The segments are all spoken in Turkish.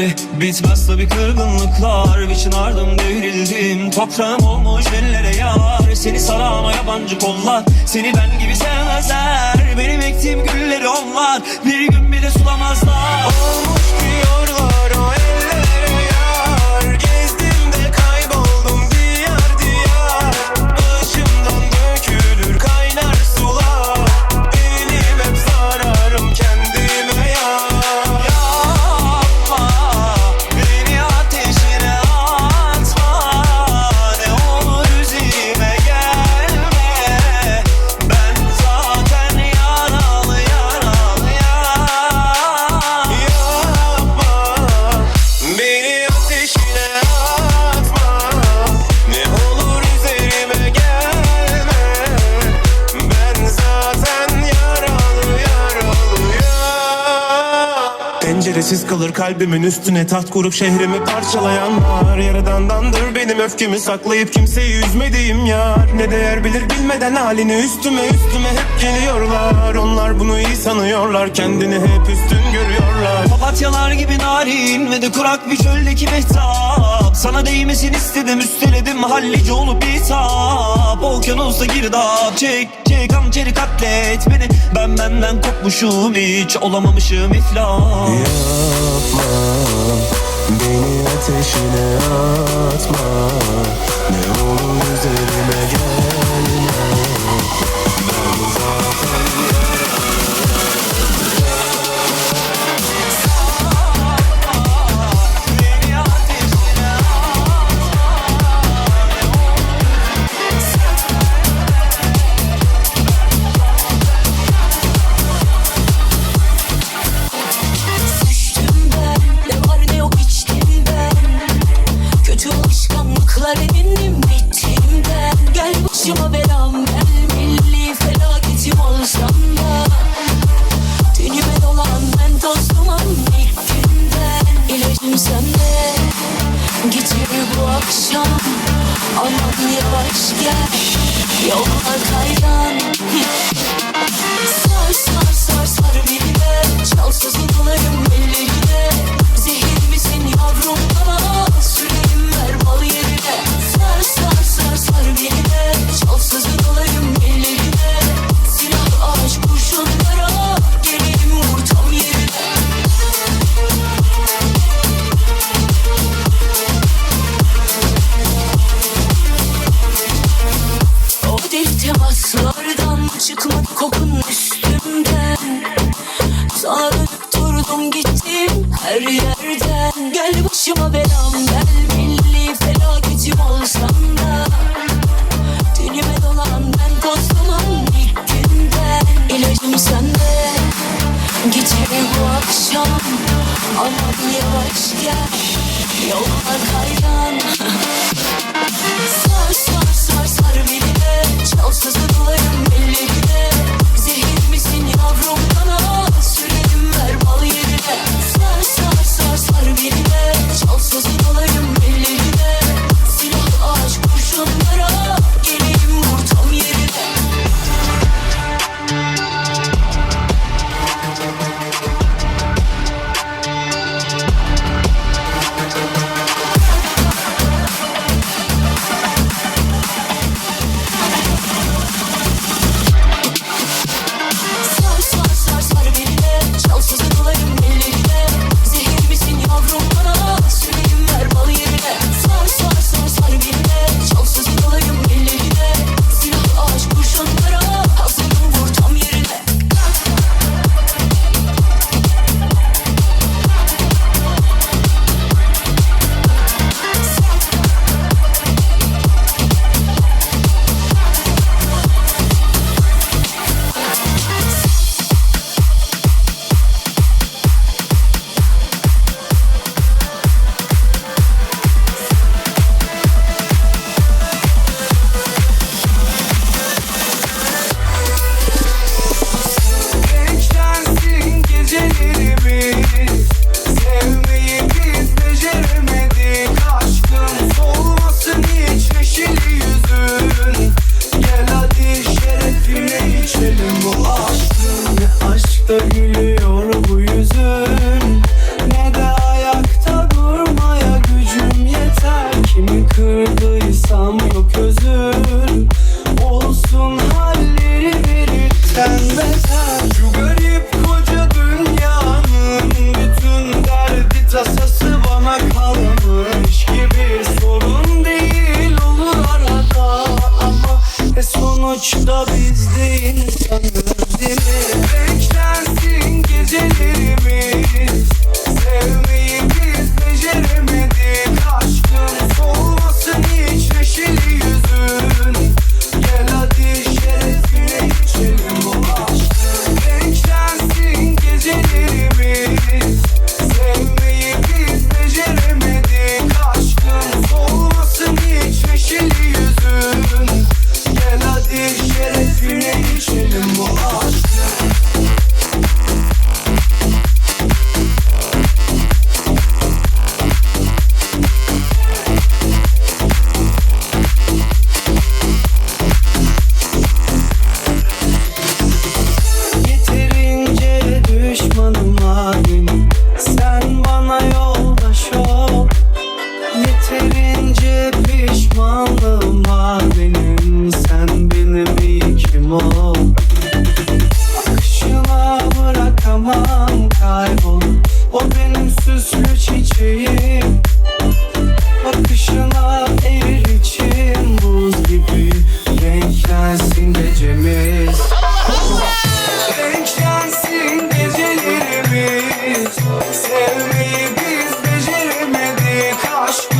devrildi Bitmez tabi kırgınlıklar Biçin ardım devrildim. Toprağım olmuş ellere yar Seni sarama yabancı kollar. Seni ben gibi sevmezler Benim ektiğim gülleri onlar. Bir gün bile sulamazlar. Olmuş diyorlar alır kalbimin üstüne taht kurup şehrimi parçalayanlar Yaradandandır benim öfkemi saklayıp kimseyi üzmediğim yar. Ne değer bilir bilmeden halini üstüme üstüme hep geliyorlar. Onlar bunu iyi sanıyorlar kendini hep üstün görüyorlar. Papatyalar gibi yarin ve de kurak bir çöldeki mehtap. Sana değmesin istedim üsteledim mahallici olup hitap Okyanusta girdap çek çek hançeri katlet beni. Ben benden kopmuşum hiç olamamışım iflas. Yapma beni ateşine atma. Ne olur üzerine Thank you.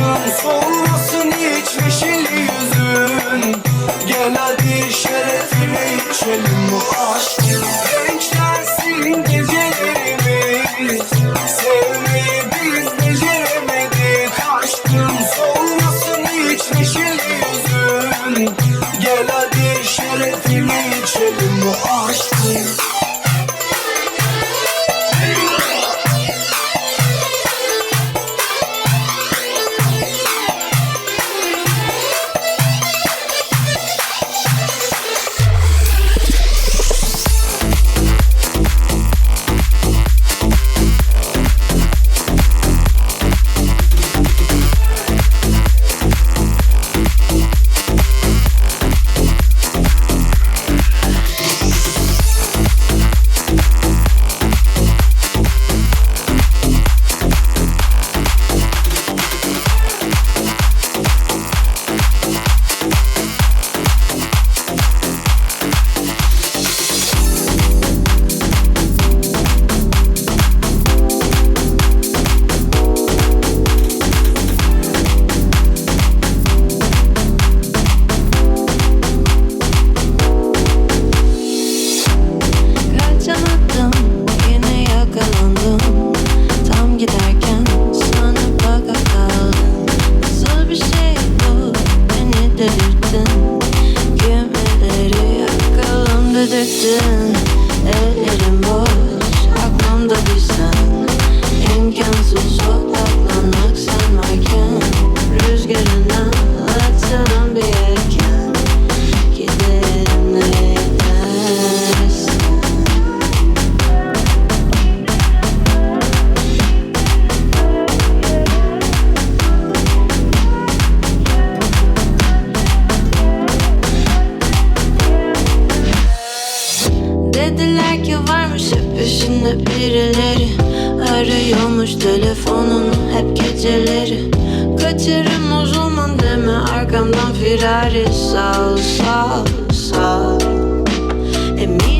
gün solmasın hiç yeşil yüzün. Gel hadi şerefine içelim. Bu Dediler ki varmış hep peşinde birileri. Arıyormuş telefonunu hep geceleri. Kaçarım o zaman deme arkamdan firari Sal sal sal Emin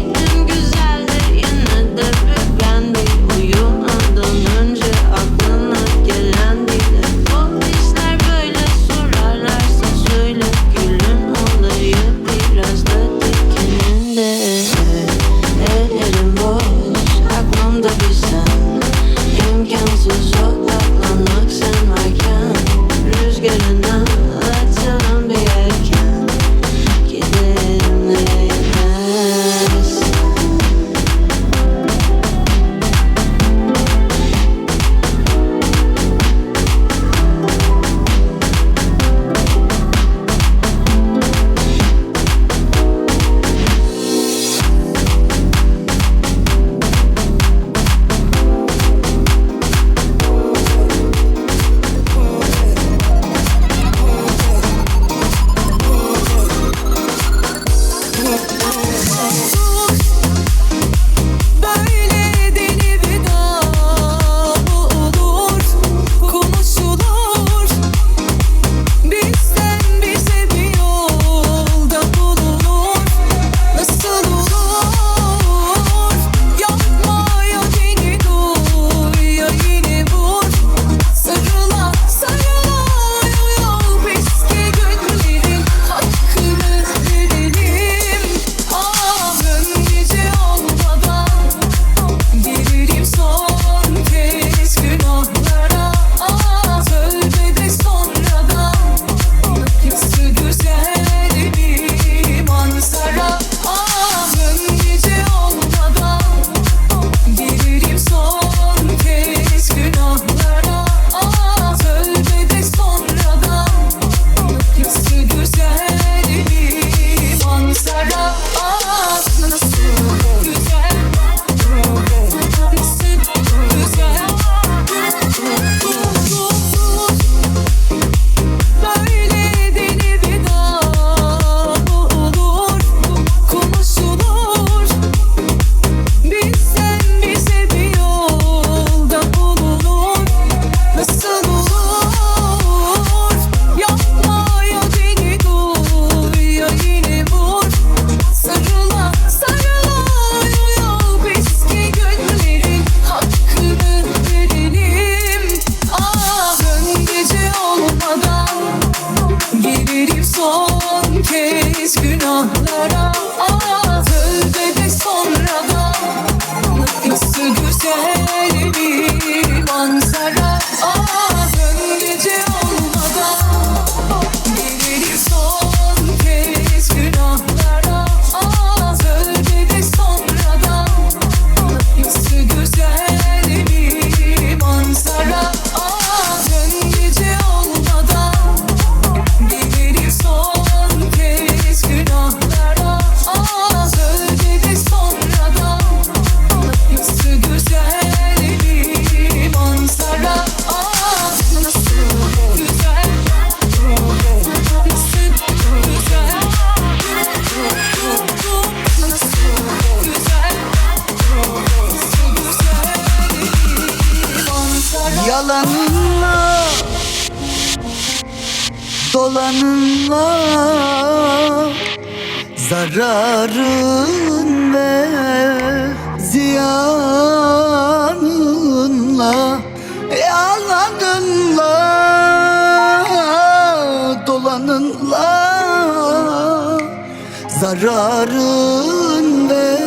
Zararın ve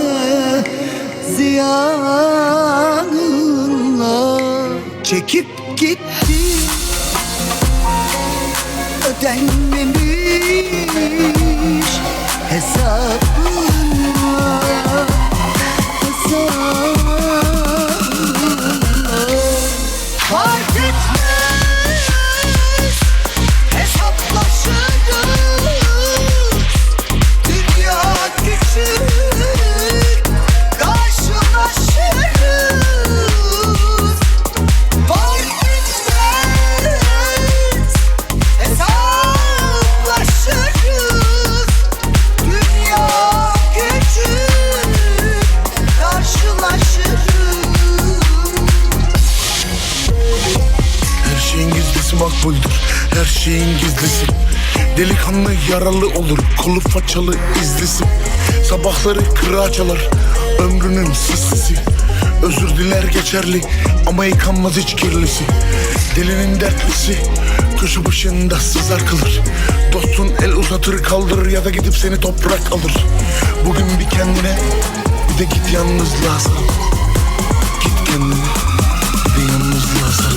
ziyanınla Delikanlı yaralı olur Kolu façalı izlisi. Sabahları kırağa çalar Ömrünün sissisi. Özür diler geçerli Ama yıkanmaz hiç kirlisi. Delinin dertlisi Köşe başında sızar kalır Dostun el uzatır kaldırır Ya da gidip seni toprak alır. Bugün bir kendine Bir de git yalnızlığa sal Git kendine Bir de yalnızlığa sal